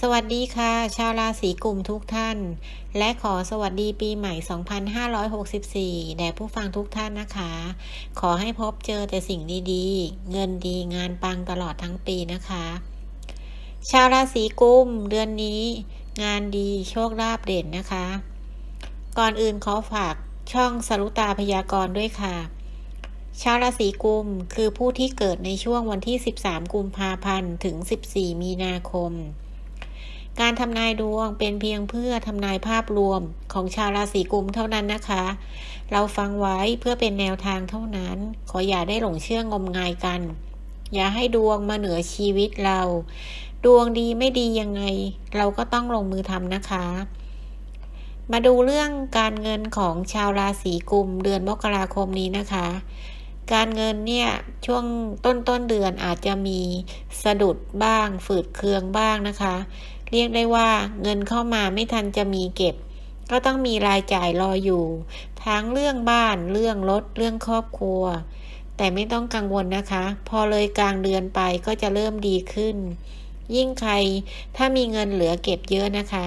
สวัสดีค่ะ ชาวราศีกุมทุกท่าน และขอสวัสดีปีใหม่ 2564 แด่ผู้ฟังทุกท่านนะคะ ขอให้พบเจอแต่สิ่งดีๆ เงินดีงานปังตลอดทั้งปีนะคะ ชาวราศีกุมเดือนนี้ งานดีโชคลาภเด่นนะคะ ก่อนอื่นขอฝากช่องสรุตาพยากรณ์ด้วยค่ะ ชาวราศีกุมคือผู้ที่เกิดในช่วงวันที่ 13 กุมภาพันธ์ถึง 14 มีนาคม การทำนายดวงเป็นเพียงเพื่อทำนายภาพรวมของชาวราศีกุมเท่านั้นนะคะ เราฟังไว้เพื่อเป็นแนวทางเท่านั้น ขออย่าได้หลงเชื่องมงายกัน อย่าให้ดวงมาเหนือชีวิตเรา ดวงดีไม่ดียังไง เราก็ต้องลงมือทำนะคะ มาดูเรื่องการเงินของชาวราศีกุมเดือนมกราคมนี้นะคะการเงินเนี่ยช่วงต้นต้นเดือนอาจจะมีสะดุดบ้างฝืดเคืองบ้างนะคะ เรียกได้ว่า เงินเข้ามาไม่ทันจะมีเก็บ ก็ต้องมีรายจ่ายรออยู่ ทั้งเรื่องบ้านเรื่องรถเรื่องครอบครัว แต่ไม่ต้องกังวลนะคะ พอเลยกลางเดือนไปก็จะเริ่มดีขึ้น ยิ่งใครถ้ามีเงินเหลือเก็บเยอะนะคะ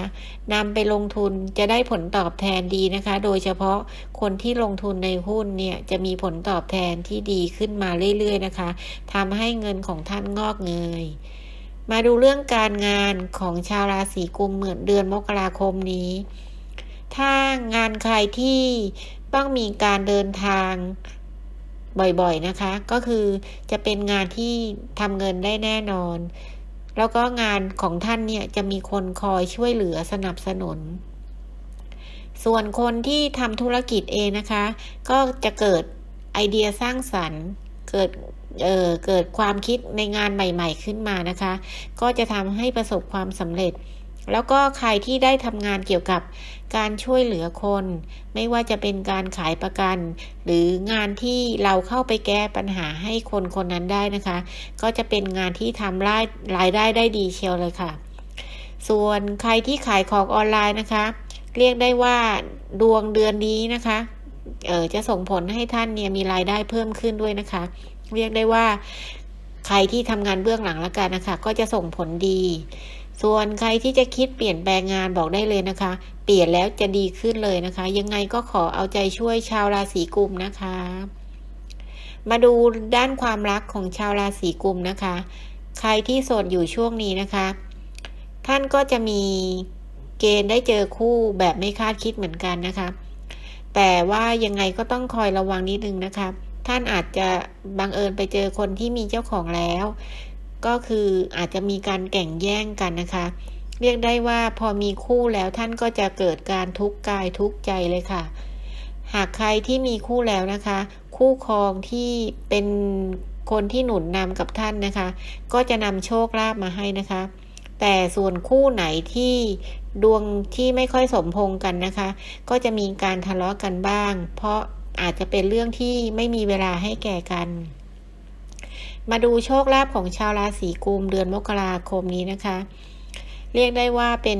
นำไปลงทุนจะได้ผลตอบแทนดีนะคะ โดยเฉพาะคนที่ลงทุนในหุ้นเนี่ยจะมีผลตอบแทนที่ดีขึ้นมาเรื่อยๆนะคะทำให้เงินของท่านงอกเงย มาดูเรื่องการงานของชาวราศีกุมเหมือนเดือนมกราคมนี้ ถ้างานใครที่ต้องมีการเดินทางบ่อยๆนะคะ ก็คือจะเป็นงานที่ทำเงินได้แน่นอน แล้วก็งานของท่านเนี่ยจะมีคนคอยช่วยเหลือสนับสนุน ส่วนคนที่ทำธุรกิจเองนะคะ ก็จะเกิดไอเดียสร้างสรรค์ เกิดเอ่อเกิดความคิดในงานใหม่ ๆ ขึ้นมานะคะ ก็จะทำให้ประสบความสำเร็จ แล้วก็ใครที่ได้ทำงานเกี่ยวกับการช่วยเหลือคน ไม่ว่าจะเป็นการขายประกัน หรืองานที่เราเข้าไปแก้ปัญหาให้คนคนนั้นได้นะคะ ก็จะเป็นงานที่ทำรายรายได้ได้ดีเชียวเลยค่ะ ส่วนใครที่ขายของออนไลน์นะคะ เรียกได้ว่าดวงเดือนนี้นะคะ จะส่งผลให้ท่านเนี่ยมีรายได้เพิ่มขึ้นด้วยนะคะ เรียกได้ว่าใครที่ทำงานเบื้องหลังแล้วกันนะคะ ก็จะส่งผลดี ส่วนใครที่จะคิดเปลี่ยนแปลงงานบอกได้เลยนะคะ เปลี่ยนแล้วจะดีขึ้นเลยนะคะ ยังไงก็ขอเอาใจช่วยชาวราศีกุมนะคะ มาดูด้านความรักของชาวราศีกุมนะคะ ใครที่โสดอยู่ช่วงนี้นะคะ ท่านก็จะมีเกณฑ์ได้เจอคู่แบบไม่คาดคิดเหมือนกันนะคะ แต่ว่ายังไงก็ต้องคอยระวังนิดนึงนะคะ ท่านอาจจะบังเอิญไปเจอคนที่มีเจ้าของแล้ว ก็คืออาจจะมีการแข่งแย่งกันนะคะ เรียกได้ว่าพอมีคู่แล้วท่านก็จะเกิดการทุกข์กายทุกข์ใจเลยค่ะ หากใครที่มีคู่แล้วนะคะ คู่ครองที่เป็นคนที่หนุนนำกับท่านนะคะ ก็จะนำโชคลาภมาให้นะคะ แต่ส่วนคู่ไหนที่ดวงที่ไม่ค่อยสมพงกันนะคะ ก็จะมีการทะเลาะกันบ้าง เพราะอาจจะเป็นเรื่องที่ไม่มีเวลาให้แก่กัน มาดูโชคลาภของชาวราศีกุมเดือนมกราคมนี้นะคะ เรียกได้ว่าเป็น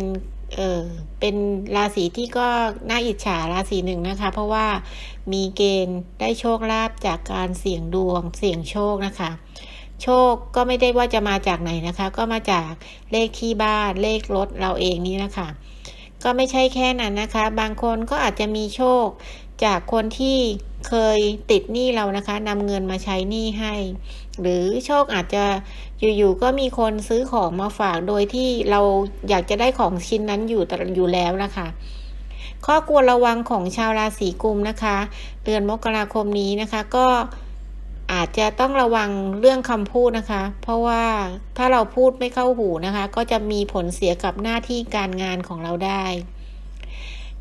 เออเป็นราศีที่ก็น่าอิจฉาราศีหนึ่งนะคะ เพราะว่ามีเกณฑ์ได้โชคลาภจากการเสี่ยงดวงเสี่ยงโชคนะคะ โชคก็ไม่ได้ว่าจะมาจากไหนนะคะ ก็มาจากเลขที่บ้านเลขรถเราเองนี่นะคะ ก็ไม่ใช่แค่นั้นนะคะ บางคนก็อาจจะมีโชคจากคนที่เคยติดหนี้เรานะคะนำเงินมาใช้หนี้ให้ หรือโชคอาจจะอยู่ๆก็มีคนซื้อของมาฝากโดยที่เราอยากจะได้ของชิ้นนั้นอยู่แต่อยู่แล้วนะคะ ข้อควรระวังของชาวราศีกุมนะคะ เดือนมกราคมนี้นะคะ ก็ อาจจะต้องระวังเรื่องคำพูดนะคะ เพราะว่าถ้าเราพูดไม่เข้าหูนะคะ ก็จะมีผลเสียกับหน้าที่การงานของเราได้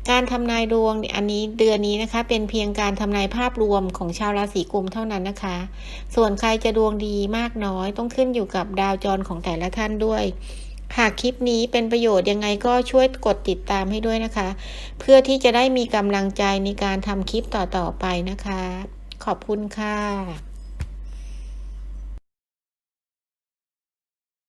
การทำนายดวงอันนี้เดือนนี้นะคะ เป็นเพียงการทำนายภาพรวมของชาวราศีกุมเท่านั้นนะคะ ส่วนใครจะดวงดีมากน้อยต้องขึ้นอยู่กับดาวจรของแต่ละท่านด้วยหากคลิปนี้เป็นประโยชน์ยังไงก็ช่วยกดติดตามให้ด้วยนะคะ เพื่อที่จะได้มีกำลังใจในการทำคลิปต่อๆไปนะคะ ขอบคุณค่ะ